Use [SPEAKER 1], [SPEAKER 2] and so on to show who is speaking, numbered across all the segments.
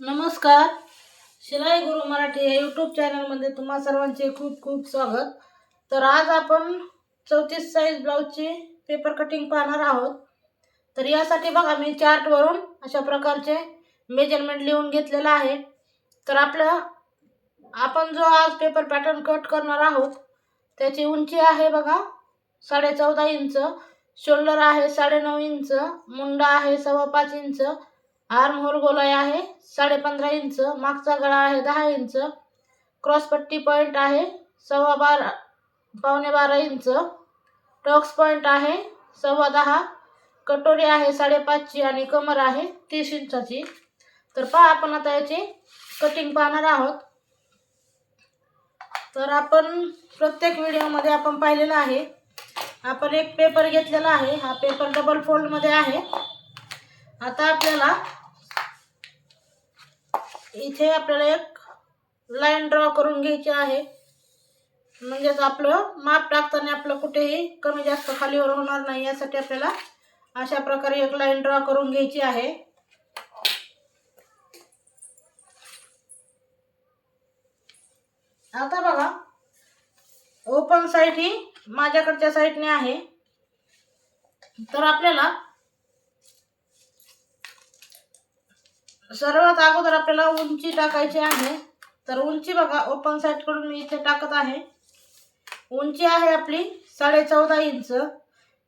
[SPEAKER 1] नमस्कार. शिलाई गुरु मराठी या यूट्यूब चॅनलमध्ये तुम्हा सर्वांचे खूप खूप स्वागत. तर आज आपण चौतीस साईज ब्लाऊजची पेपर कटिंग पाहणार आहोत. तर यासाठी बघा मी चार्टवरून अशा प्रकारचे मेजरमेंट लिहून घेतलेलं आहे. तर आपलं आपण जो आज पेपर पॅटर्न कट करणार आहोत त्याची उंची आहे बघा साडे चौदा इंच शोल्डर आहे साडेनऊ इंच मुंडा आहे सव्वा पाच इंच आर्महोल गोलाई आहे साडे पंधरा इंच मागचा गळा आहे दहा इंच क्रॉसपट्टी पॉईंट आहे सव्वा बारा पावणे बारा इंच टॉक्स पॉईंट आहे सव्वा दहा कटोरी आहे साडेपाचची आणि कमर आहे तीस इंचाची. तर पहा आपण आता याची कटिंग पाहणार आहोत. तर आपण प्रत्येक व्हिडिओमध्ये आपण पाहिलेलं आहे. आपण एक पेपर घेतलेला आहे. हा पेपर डबल फोल्डमध्ये आहे. आता आपल्याला इथे आपल्याला एक लाईन ड्रॉ करून घ्यायची आहे. म्हणजेच आपलं माप टाकताना आपलं कुठेही कमी जास्त खालीवर होणार नाही यासाठी आपल्याला अशा प्रकारे एक लाईन ड्रॉ करून घ्यायची आहे. आता बघा ओपन साईड ही माझ्याकडच्या साईडने आहे. तर आपल्याला सर्वात अगोदर आपल्याला उंची टाकायची आहे. तर उंची बघा ओपन साईडकडून मी इथे टाकत आहे. उंची आहे आपली साडे चौदा इंच.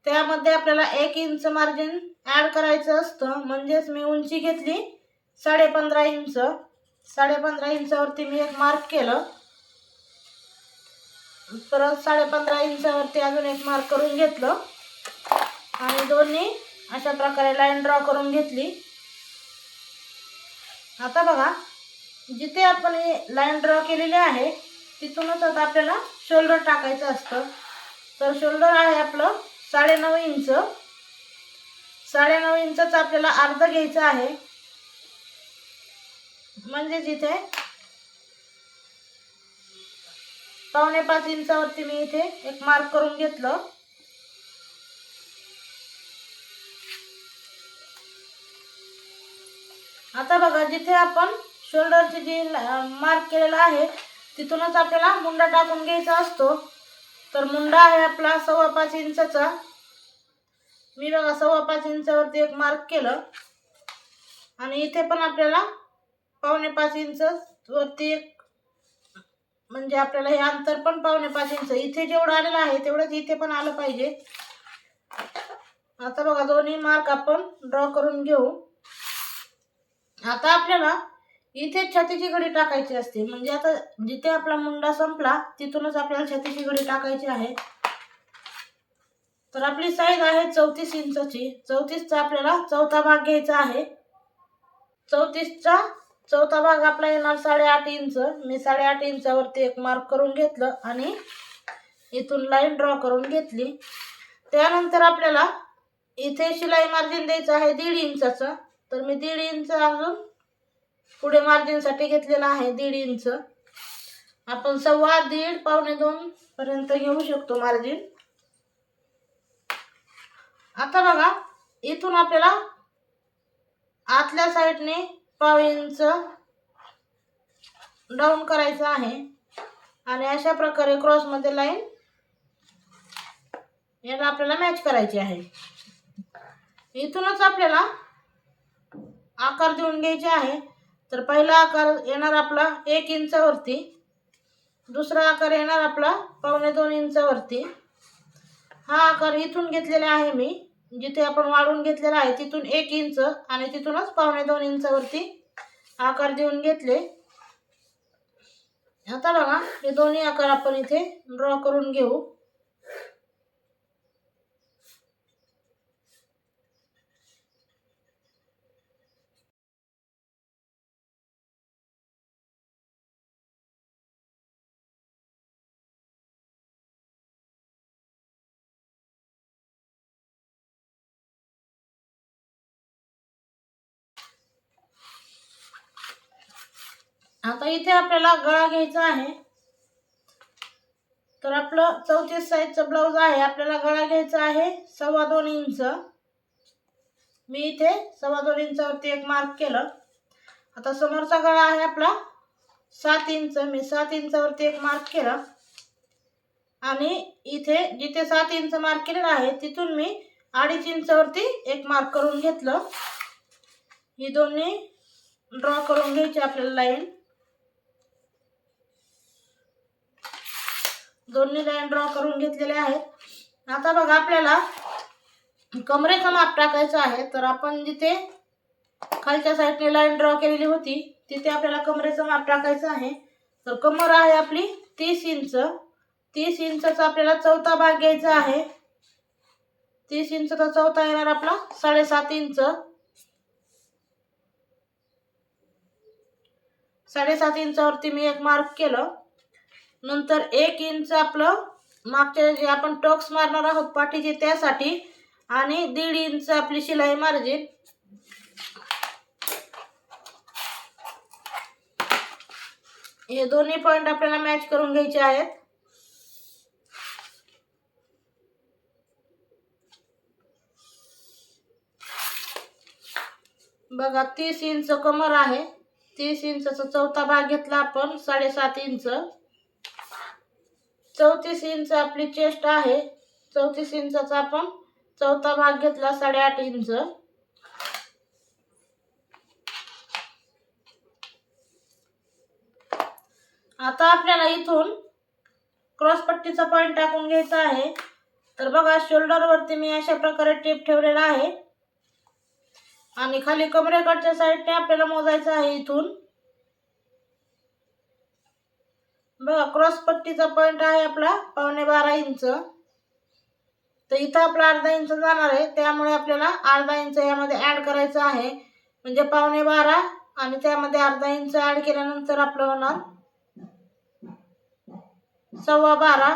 [SPEAKER 1] त्यामध्ये आपल्याला एक इंच मार्जिन ॲड करायचं असतं. म्हणजेच मी उंची घेतली साडे पंधरा इंच. साडे पंधरा इंचावरती मी एक मार्क केलं. परत साडे पंधरा इंचावरती अजून एक मार्क करून घेतलं. आणि दोन्ही अशा प्रकारे लाईन ड्रॉ करून घेतली. आता बघा जिथे आपण हे लाईन ड्रॉ केलेली आहे तिथूनच आता आपल्याला शोल्डर टाकायचं असतं. तर शोल्डर आहे आपलं साडेनऊ इंच साडेनऊ इंचाचं आपल्याला अर्ध घ्यायचं आहे. म्हणजे जिथे पावणे पाच इंचावरती मी इथे एक मार्क करून घेतलं. आता बघा जिथे आपण शोल्डरची जी मार्क केलेला आहे तिथूनच आपल्याला मुंडा टाकून घ्यायचा असतो. तर मुंडा आहे आपला सव्वा पाच इंचाचा. मी बघा सव्वा पाच इंचावरती एक मार्क केलं. आणि इथे पण आपल्याला पावणे पाच इंच वरती एक म्हणजे आपल्याला हे अंतर पण पावणे पाच इंच. इथे जेवढं आलेलं आहे तेवढंच इथे पण आलं पाहिजे. आता बघा दोन्ही मार्क आपण ड्रॉ करून घेऊ. आता आपल्याला इथे छातीची घडी टाकायची असते. म्हणजे आता जिथे आपला मुंडा संपला तिथूनच आपल्याला छातीची घडी टाकायची आहे. तर आपली साईज आहे चौतीस इंचाची. चौतीसचा आपल्याला चौथा भाग घ्यायचा आहे. चौतीसचा चौथा भाग आपला येणार साडेआठ इंच. मी साडेआठ इंचावरती एक मार्क करून घेतलं आणि इथून लाईन ड्रॉ करून घेतली. त्यानंतर आपल्याला इथे शिलाई मार्जिन द्यायचं आहे दीड इंचाचं. तर मी दीड इंच अजून पुढे मार्जिनसाठी घेतलेला आहे दीड इंच. आपण सव्वा दीड पावणे दोन पर्यंत घेऊ शकतो मार्जिन आता बघा इथून आपल्याला आतल्या साईडने पाव इंच डाऊन करायचं आहे. आणि अशा प्रकारे क्रॉसमध्ये लाईन याला आपल्याला मॅच करायची आहे. इथूनच आपल्याला आकार देऊन घ्यायचे आहे. तर पहिला आकार येणार आपला एक इंचावरती दुसरा आकार येणार आपला पावणे दोन इंचावरती हा आकार इथून घेतलेला आहे मी. जिथे आपण वाढून घेतलेला आहे तिथून एक इंच आणि तिथूनच पावणे दोन इंचावरती आकार देऊन घेतले. आता बघा हे दोन्ही आकार आपण इथे ड्रॉ करून घेऊ. आता इथे आपल्याला गळा घ्यायचा आहे. तर आपलं चौतीस साईजचं ब्लाऊज आहे आपल्याला गळा घ्यायचा आहे सव्वा दोन इंच. मी इथे सव्वा दोन इंचावरती एक मार्क केलं. आता समोरचा गळा आहे आपला सात इंच. मी सात इंचावरती एक मार्क केलं. आणि इथे जिथे सात इंच मार्क केलेलं आहे तिथून मी अडीच इंचावरती एक मार्क करून घेतलं. ही दोन्ही ड्रॉ करून घ्यायची आपल्याला लाईन दोन्ही लाईन ड्रॉ करून घेतलेले आहेत. आता बघा आपल्याला कमरेचं माप टाकायचं आहे. तर आपण जिथे खालच्या साईडने लाईन ड्रॉ केलेली होती तिथे आपल्याला कमरेचं माप टाकायचं आहे. तर कमर आहे आपली तीस इंच. तीस इंचचा आपल्याला चौथा भाग घ्यायचा आहे. तीस इंचचा चौथा येणार आपला साडेसात इंच. साडेसात इंचावरती मी एक मार्क केलं. नंतर एक इंच आपलं मागच्या जे आपण टॉक्स मारणार आहोत पाठीचे त्यासाठी आणि दीड इंच आपली शिलाई मार्जिन हे दोन्ही पॉईंट आपल्याला मॅच करून घ्यायचे आहेत. बघा तीस इंच कमर आहे. तीस इंचचा चौथा भाग घेतला आपण साडेसात इंच चौतीस इंच आपली चेस्ट आहे. चौतीस इंचाचा आपण चौथा भाग घेतला साडेआठ इंच. आता आपल्याला इथून क्रॉसपट्टीचा पॉईंट टाकून घ्यायचा आहे. तर बघा शोल्डरवरती मी अशा प्रकारे टेप ठेवलेला आहे. आणि खाली कमरेकडच्या साईडने आपल्याला मोजायचं आहे इथून. बघा क्रॉस पट्टीचा आहे आपला पावणे बारा इंच. तर इथं आपला अर्धा इंच जाणार आहे त्यामुळे आपल्याला अर्धा इंच यामध्ये ॲड करायचं आहे. म्हणजे पावणे बारा आणि त्यामध्ये अर्धा इंच ॲड केल्यानंतर आपलं होणार सव्वा बारा.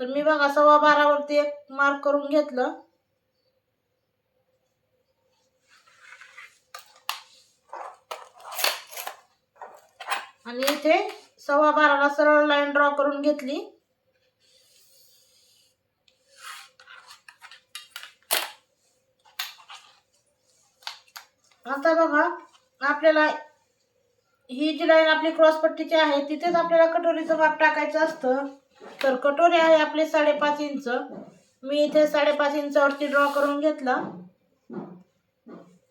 [SPEAKER 1] तर मी बघा सव्वा बारावरती एक मार्क करून घेतलं. आणि इथे सव्वा बाराला सरळ लाईन ड्रॉ करून घेतली. आता बघा आपल्याला ही जी लाईन आपली क्रॉसपट्टीची आहे तिथेच आपल्याला कटोरीचं माप टाकायचं असतं. तर कटोरी आहे आपली साडेपाच इंच. मी इथे साडेपाच इंचावरती ड्रॉ करून घेतला.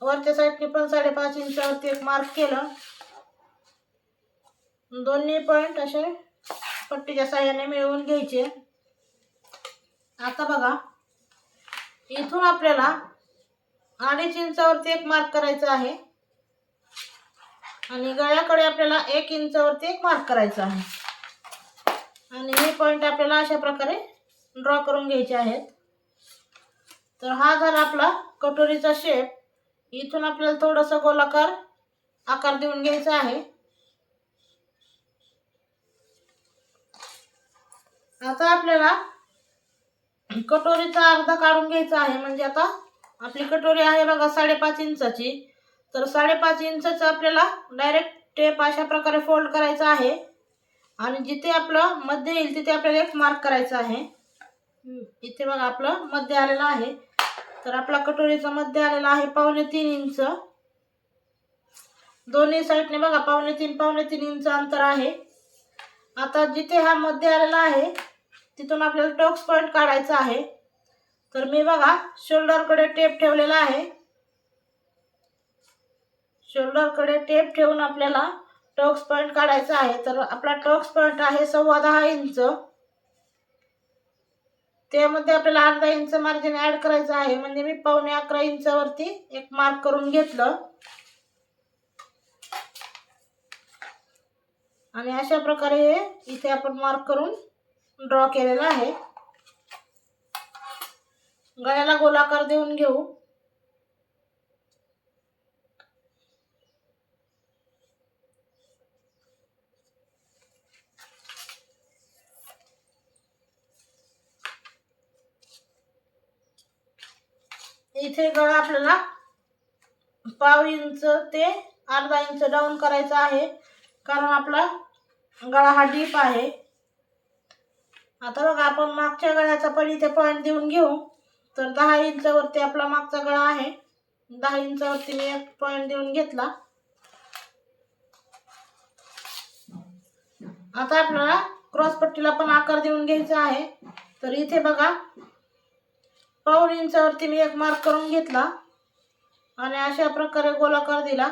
[SPEAKER 1] वरच्या साईडने पण साडेपाच इंचावरती एक मार्क केलं. दोन्ही पॉईंट असे पट्टीच्या साह्याने मिळवून घ्यायचे. आता बघा इथून आपल्याला अडीच इंचावरती एक मार्क करायचा आहे. आणि गळ्याकडे आपल्याला एक इंचावरती एक मार्क करायचा आहे. आणि हे पॉईंट आपल्याला अशा प्रकारे ड्रॉ करून घ्यायचे आहेत. तर हा झाला आपला कटोरीचा शेप इथून आपल्याला थोडंसं गोलाकार आकार देऊन घ्यायचा आहे. आता आपल्याला कटोरीचा अर्धा काढून घ्यायचा आहे. म्हणजे आता आपली कटोरी आहे बघा साडेपाच इंचाची. तर साडेपाच इंचाचं आपल्याला डायरेक्ट टेप अशा प्रकारे फोल्ड करायचा आहे. आणि जिथे आपलं मध्य येईल तिथे आपल्याला एक मार्क करायचा आहे. इथे बघा आपलं मध्य आलेलं आहे. तर आपला कटोरीचा मध्य आलेला आहे पावणे तीन इंच. दोन्ही साईडने बघा पावणे तीन पावणे तीन इंच अंतर आहे. आता जिथे हा मध्य आलेला आहे तिथून आपल्याला टॉक्स पॉईंट काढायचा आहे. तर मी बघा शोल्डरकडे टेप ठेवलेला आहे. शोल्डरकडे टेप ठेवून आपल्याला टॉक्स पॉईंट काढायचा आहे. तर आपला टॉक्स पॉईंट आहे सव्वा दहा इंच. त्यामध्ये आपल्याला अर्धा इंच मार्जिन ॲड करायचं आहे. म्हणजे मी पावणे अकरा इंचावरती एक मार्क करून घेतलं. आणि अशा प्रकारे हे इथे आपण मार्क करून ड्रॉ केलेला आहे. गळ्याला गोलाकार देऊन घेऊ. इथे गळा आपल्याला पाव इंच ते अर्धा इंच डाऊन करायचा आहे. कारण आपला गळा हा डीप आहे. आता बघा आपण मागच्या गळ्याचा पण इथे पॉईंट देऊन घेऊ. तर दहा इंचावरती आपला मागचा गळा आहे. दहा इंचावरती मी एक पॉईंट देऊन घेतला. आता आपल्याला क्रॉसपट्टीला पण आकार देऊन घ्यायचा आहे. तर इथे बघा पाऊन इंचावरती मी एक मार्क करून घेतला. आणि अशा प्रकारे गोलाकार दिला.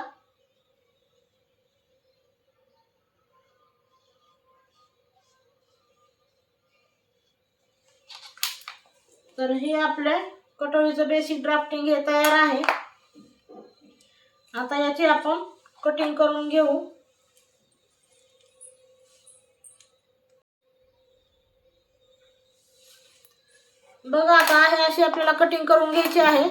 [SPEAKER 1] तर हे आपल्या कटोरीचं बेसिक ड्राफ्टिंग हे तयार आहे. आता याची आपण कटिंग करून घेऊ. बघा आता आहे अशी आपल्याला कटिंग करून घ्यायची आहे.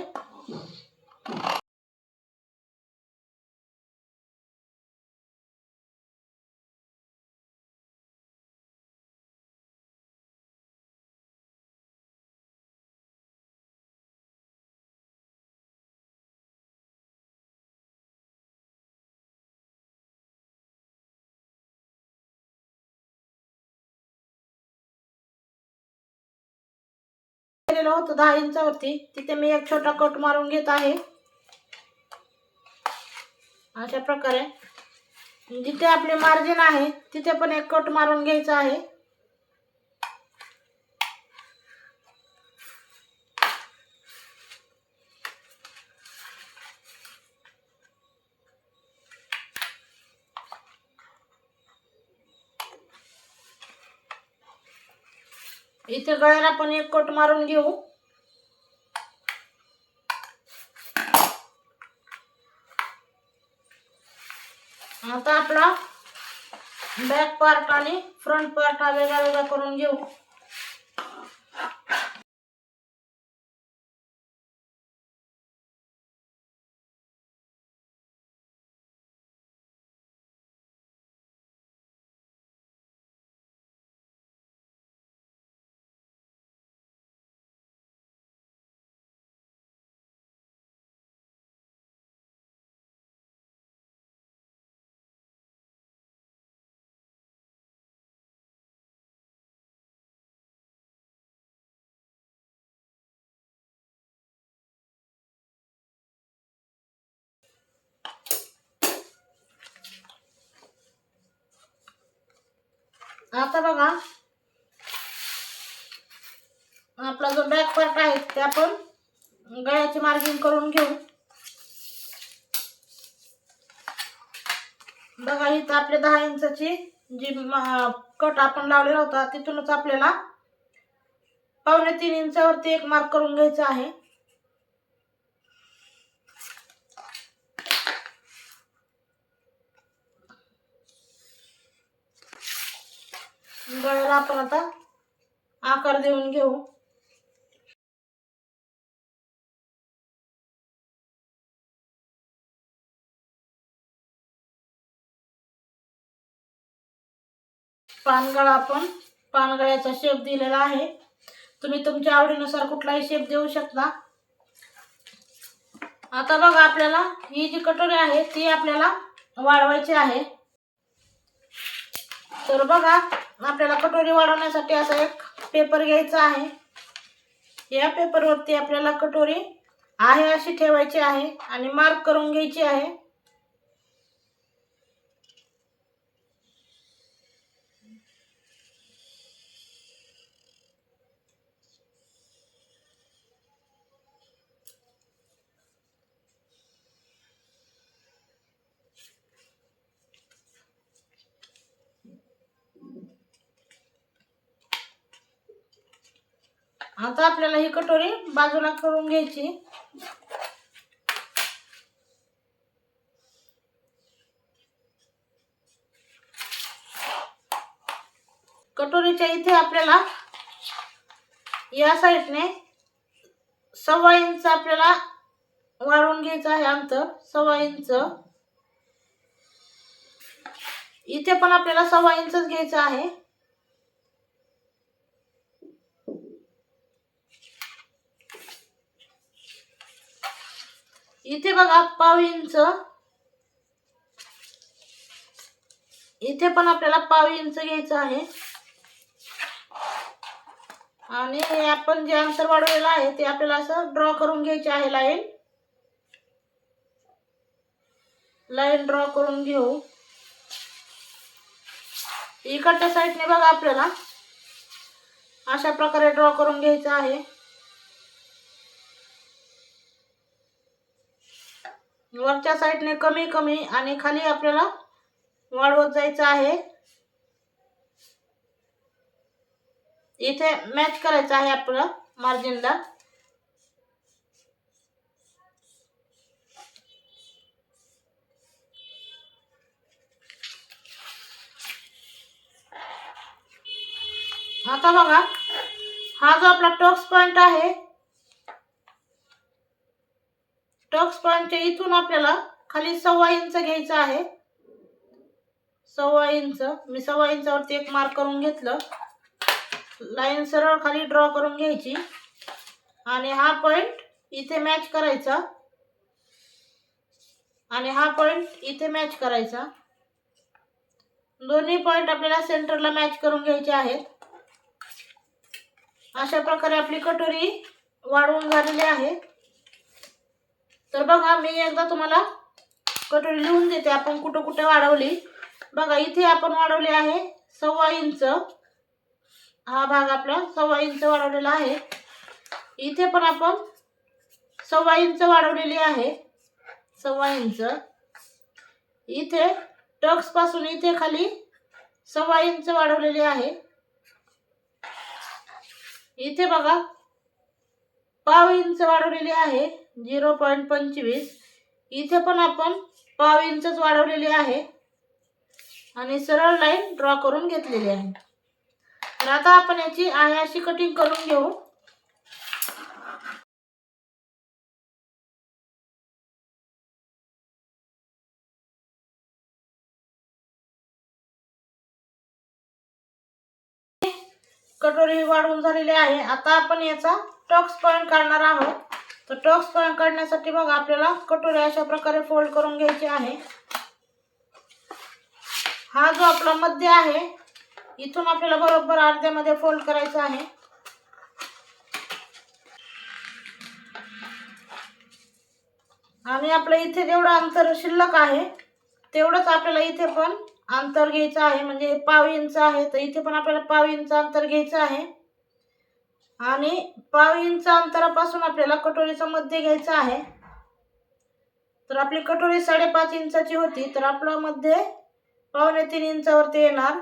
[SPEAKER 1] केलेलं होतं दहा इंचावरती. तिथे मी एक छोटा कट मारून घेत आहे. अशा प्रकारे. जिथे आपले मार्जिन आहे तिथे पण एक कट मारून घ्यायचा आहे. इथे गळ्याला पण एक कट मारून घेऊ. आता आपला बॅक पार्ट आणि फ्रंट पार्ट हा वेगळा वेगळा करून घेऊ. आता बघा. आपला जो बॅक पार्ट आहे ते आपण गळ्याचे मार्जिन करून घेऊ. बघा इथं आपले दहा इंचाची जी कट आपण लावलेला होता तिथूनच आपल्याला पावणे तीन इंचावरती एक मार्क करून घ्यायचा आहे गळ्याला आपण आता आकार देऊन घेऊ. पानगळा आपण पानगळ्याचा शेप दिलेला आहे. तुम्ही तुमच्या आवडीनुसार कुठलाही शेप देऊ शकता. आता बघा आपल्याला ही जी कटोरी आहे ती आपल्याला वाढवायची आहे. तर बघा आपल्याला कटोरी वाढवण्यासाठी असा एक पेपर घ्यायचा आहे. या पेपरवरती आपल्याला कटोरी आहे अशी ठेवायची आहे आणि मार्क करून घ्यायची आहे. आता आपल्याला ही कटोरी बाजूला करून घ्यायची. कटोरीच्या इथे आपल्याला या साईडने सव्वा इंच आपल्याला वाढून घ्यायचं आहे अंतर सव्वा इंच. इथे पण आपल्याला सव्वा इंचच घ्यायचं आहे. इथे बघा पाव इंच. इथे पण आपल्याला पाव इंच घ्यायचं आहे. आणि आपण जे अंतर वाढवलेलं आहे ते आपल्याला असं ड्रॉ करून घ्यायचे आहे लाईन लाईन ड्रॉ करून घेऊ. इकडच्या साईडने बघा आपल्याला. अशा प्रकारे ड्रॉ करून घ्यायचं आहे. वरच्या साईडने कमी कमी आणि खाली आपल्याला वाढवत जायचं आहे. इथे मॅच करायचं आहे आपलं मार्जिनला आता बघा हा जो आपला टॉक्स पॉइंट आहे टॉक्स पॉइंटच्या इथून आपल्याला खाली सव्वा इंच घ्यायचं आहे. सव्वा इंच मी सव्वा इंचावरती एक मार्क करून घेतलं. लाईन सरळ खाली ड्रॉ करून घ्यायची. आणि हा पॉइंट इथे मॅच करायचा. आणि हा पॉइंट इथे मॅच करायचा. दोन्ही पॉइंट आपल्याला सेंटरला मॅच करून घ्यायचे आहेत. अशा प्रकारे आपली कटोरी वाढवून झालेली आहे. तर बघा मी एकदा तुम्हाला कटोरी लिहून देते. आपण कुठं कुठं वाढवली. बघा इथे आपण वाढवली आहे सव्वा इंच. हा भाग आपला सव्वा इंच वाढवलेला आहे. इथे पण आपण सव्वा इंच वाढवलेली आहे. सव्वा इंच. इथे टक्सपासून इथे खाली सव्वा इंच वाढवलेली आहे. इथे बघा पाव इंच वाढवलेली आहे. झिरो पॉईंट पंचवीस. इथे पण आपण पाव इंचच वाढवलेली आहे. आणि सरळ लाईन ड्रॉ करून घेतलेली आहे. तर आता आपण याची आहे अशी कटिंग करून घेऊ. कटोरी वाढवून झालेली आहे. आता आपण याचा टॉक्स पॉइंट काढणार आहोत. तर टॉक्स पॉइंट काढण्यासाठी बघा आपल्याला कटोरी अशा प्रकारे फोल्ड करून घ्यायची आहे. हा जो आपला मध्य आहे इथून आपल्याला बरोबर अर्ध्यामध्ये फोल्ड करायचा आहे. आणि आपलं इथे जेवढं अंतर शिल्लक आहे तेवढंच आपल्याला इथे पण अंतर घ्यायचं आहे. म्हणजे पाव इंच आहे तर इथे पण आपल्याला पाव इंच अंतर घ्यायचं आहे. आणि पाव इंच अंतरापासून आपल्याला कटोरीचं मध्य घ्यायचं आहे. तर आपली कटोरी साडेपाच इंचाची होती तर आपलं मध्ये पावणे तीन इंचावरती येणार.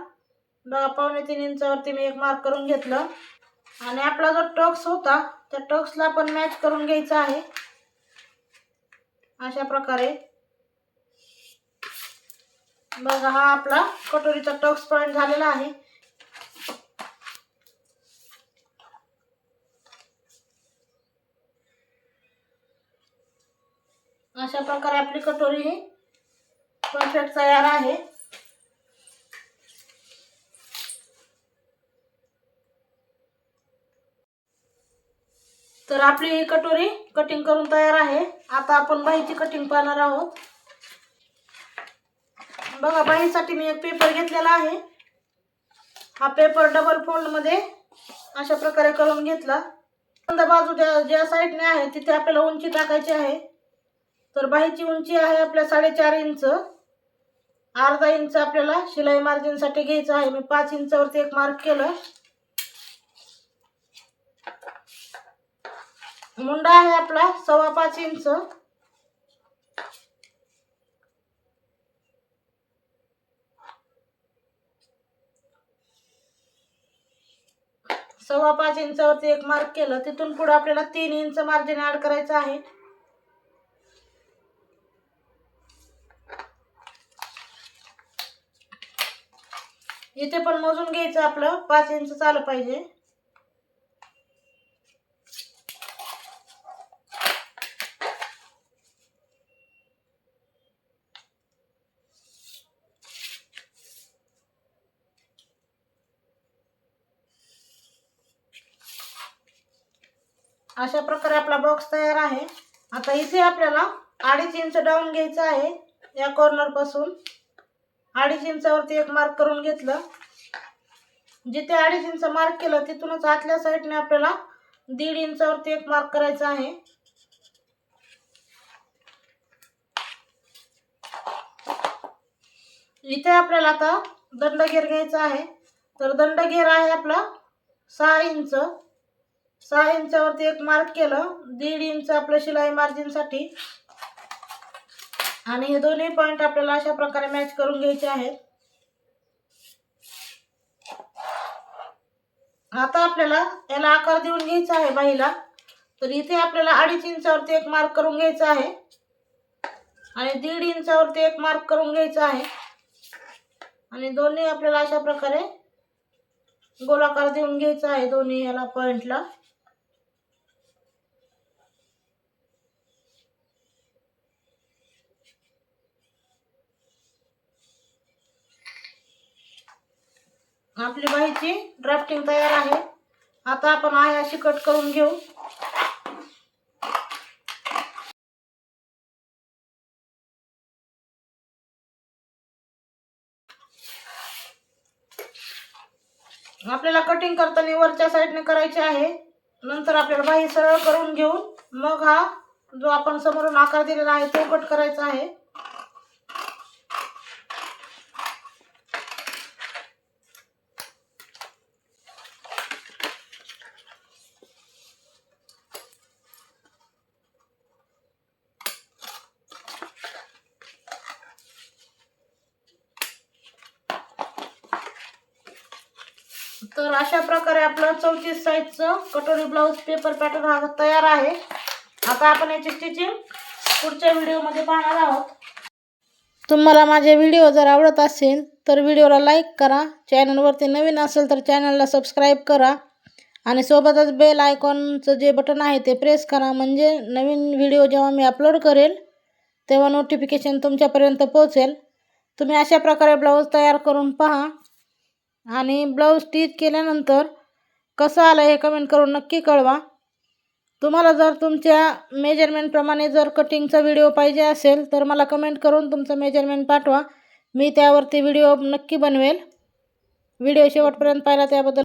[SPEAKER 1] बघा पावणे तीन इंचावरती मी एक मार्क करून घेतलं. आणि आपला जो टक्स होता त्या टक्सला पण मॅच करून घ्यायचा आहे. अशा प्रकारे. बघा हा आपला कटोरीचा टक्स पॉईंट झालेला आहे. अशा प्रकारे आपली कटोरी ही परफेक्ट तयार आहे. तर आपली ही कटोरी कटिंग करून तयार आहे. आता आपण बाईची कटिंग पाहणार आहोत. बघा बाईसाठी मी एक पेपर घेतलेला आहे. हा पेपर डबल फोल्डमध्ये अशा प्रकारे करून घेतला. बाजू ज्या ज्या साईडने आहे तिथे आपल्याला उंची टाकायची आहे. तर बाईची उंची आहे आपल्या साडेचार इंच. अर्धा इंच आपल्याला शिलाई मार्जिनसाठी घ्यायचं आहे. मी पाच इंचावरती एक मार्क केलं. मुंडा आहे आपला सव्वा पाच इंच. सव्वा पाच इंचावरती एक मार्क केलं. तिथून पुढे आपल्याला तीन इंच मार्जिन ऍड करायचं आहे. इथे पण मोजून घ्यायचं आपलं. पाच इंच चालू पाहिजे. अशा प्रकारे आपला बॉक्स तयार आहे. आता इथे आपल्याला अडीच इंच डाऊन घ्यायचं आहे. या कॉर्नरपासून. अडीच इंचावरती एक मार्क करून घेतलं. जिथे अडीच इंच मार्क केलं तिथूनच आतल्या साईडने आपल्याला दीड इंचावरती एक मार्क करायचा आहे. इथे आपल्याला आता दंडघेर घ्यायचा आहे. तर दंडघेर आहे आपला सहा इंच. सहा इंचावरती एक मार्क केलं. दीड इंच आपलं शिलाई मार्जिनसाठी आणि हे दोन्ही पॉईंट आपल्याला अशा प्रकारे मॅच करून घ्यायचे आहेत. आता आपल्याला याला आकार देऊन घ्यायचा आहे बाईला. तर इथे आपल्याला अडीच इंचावरती एक मार्क करून घ्यायचा आहे. आणि दीड इंचावरती एक मार्क करून घ्यायचा आहे. आणि दोन्ही आपल्याला अशा प्रकारे गोलाकार देऊन घ्यायचा आहे दोन्ही याला पॉइंटला आपली बाईची ड्राफ्टिंग तयार आहे. आता आपण आहे अशी कट करून घेऊ. आपल्याला कटिंग करताना वरच्या साईडने करायची आहे. नंतर आपल्याला बाही सरळ करून घेऊन मग हा जो आपण समोरून आकार दिलेला आहे तो कट करायचा आहे तर अशा प्रकारे आपलं चौतीस साईजचं कटोरी ब्लाऊज पेपर पॅटर्न हा तयार आहे. आता आपण याची स्टिचिंग पुढच्या व्हिडिओमध्ये पाहणार आहोत. तुम्हाला माझे व्हिडिओ जर आवडत असेल तर व्हिडिओला लाईक करा. चॅनलवरती नवीन असेल तर चॅनलला सबस्क्राईब करा. आणि सोबतच बेल आयकॉनचं जे बटन आहे ते प्रेस करा. म्हणजे नवीन व्हिडिओ जेव्हा मी अपलोड करेल तेव्हा नोटिफिकेशन तुमच्यापर्यंत पोहोचेल. तुम्ही अशा प्रकारे ब्लाऊज तयार करून पहा. आणि ब्लाऊज स्टिच केल्यानंतर कसं आलं हे कमेंट करून नक्की कळवा. तुम्हाला जर तुमच्या मेजरमेंटप्रमाणे जर कटिंगचा व्हिडिओ पाहिजे असेल तर मला कमेंट करून तुमचं मेजरमेंट पाठवा. मी त्यावरती व्हिडिओ नक्की बनवेल. व्हिडिओ शेवटपर्यंत पाहिला त्याबद्दल